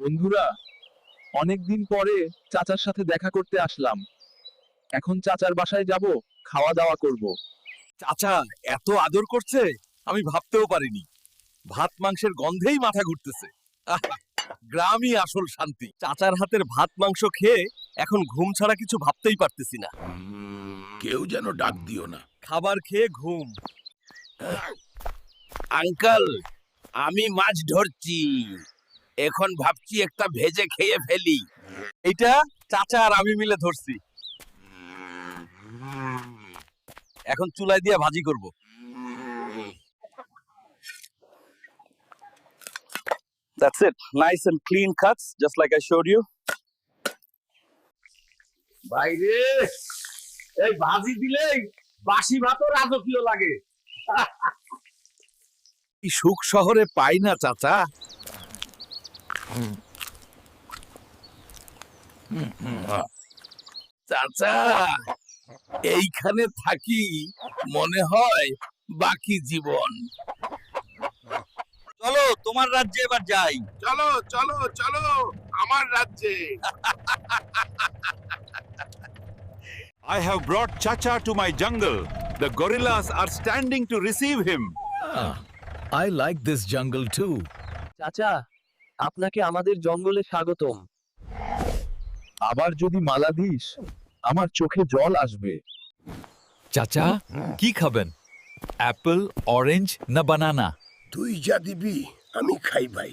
বন্ধুরা অনেকদিন পরে চাচার সাথে দেখা করতে আসলাম। এখন চাচার বাসায় যাব খাওয়া দাওয়া করব। চাচা এত আদর করছে? আমি ভাবতেও পারিনি। ভাত মাংসের গন্ধেই মাথা ঘুরতেছে। গ্রামই আসল শান্তি। চাচার হাতের ভাত মাংস খেয়ে এখন ঘুম ছাড়া কিছু ভাবতেই পারতেছি না। কেউ যেন ডাক দিও না। খাবার খেয়ে ঘুম। আঙ্কেল আমি মাছ ধরছি। এখন ভাবছি একটা ভেজে খেয়ে ফেলি। এইটা চাচা আর আমি মিলে ধরছি। এখন চুলায় দিয়ে ভাজি করব। That's it. Nice and clean cuts, just like I showed you. বাইরে! এই ভাজি দিলেই বাসি ভাতও রাজকীয় লাগে। এই সুখ শহরে পাই না চাচা। চাচা এইখানে থাকি মনে হয় বাকি জীবন চলো তোমার রাজ্যে এবার যাই চলো চলো চলো আমার রাজ্যে I have brought Chacha to my jungle. The gorillas are standing to receive him. I like this jungle too. চাচা আপনাকে আমাদের জঙ্গলে স্বাগতম। আবার যদি মালা দিস আমার চোখে জল আসবে। চাচা কি খাবেন? অ্যাপেল অরেঞ্জ না বানানা? তুই যা দিবি আমি খাই ভাই।